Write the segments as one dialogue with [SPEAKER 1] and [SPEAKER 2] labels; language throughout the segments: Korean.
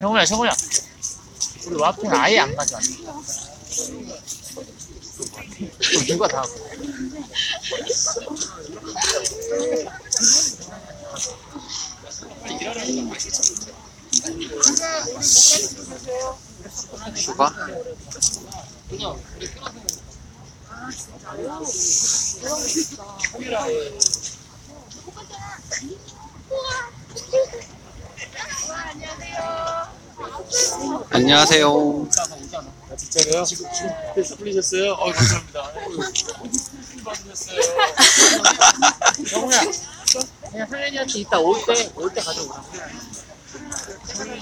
[SPEAKER 1] 형우야, 형우야. 우리 와플 아예 안 가져왔네. 또 누가 다 하고.
[SPEAKER 2] 슈가? 안녕하세요.
[SPEAKER 3] 아, 진짜로요? 지금 풀리셨어요? 어 감사합니다. 받으셨어요.
[SPEAKER 1] 그냥 상현이한테 이따 올 때, 올 때 가져오라.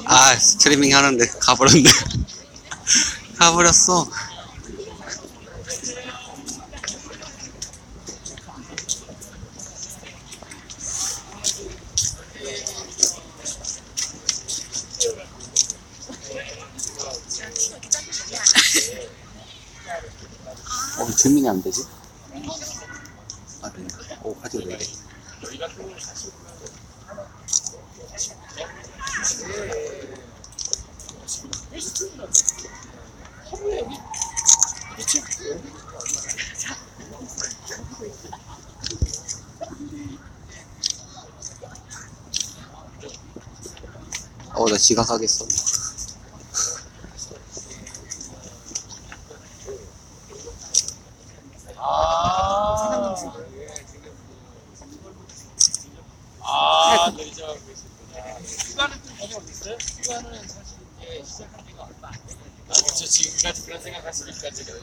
[SPEAKER 2] 아, 스트리밍 하는데 가버렸네. 가버렸어. 어, 주민이 안 되지? 아, 네. 오, 화질 왜 이래? 어, 나 지각하겠어.
[SPEAKER 3] 아. 아, 내리자고 계셨구나. 다녀오셨어요? 휴가는 사실 이제 시작한 지가 얼마 안 됐어요. 아, 그렇죠. 지금까지 그런 생각하시니까 제가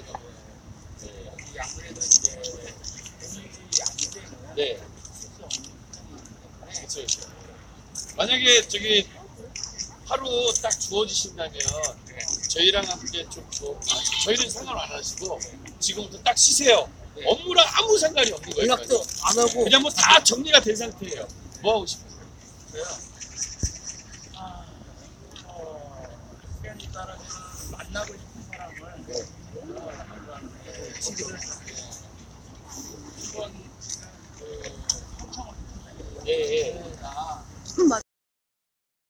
[SPEAKER 3] 네. 아무래도 이제 돈이 안 되는 네. 그렇죠, 그렇죠. 만약에 저기 하루 딱 주어지신다면 저희랑 함께 좀, 좀 저희는 상관 안 하시고 지금부터 딱 쉬세요. 업무랑 아무 상관이 없는 거예요.
[SPEAKER 1] 연락도 안 하고.
[SPEAKER 3] 그냥 뭐 다 정리가 된 상태예요. 뭐 하고 싶으세요?
[SPEAKER 1] 아, 따라서 만나고 싶은 사람을 친구를
[SPEAKER 3] 예, 예.
[SPEAKER 4] 맞아.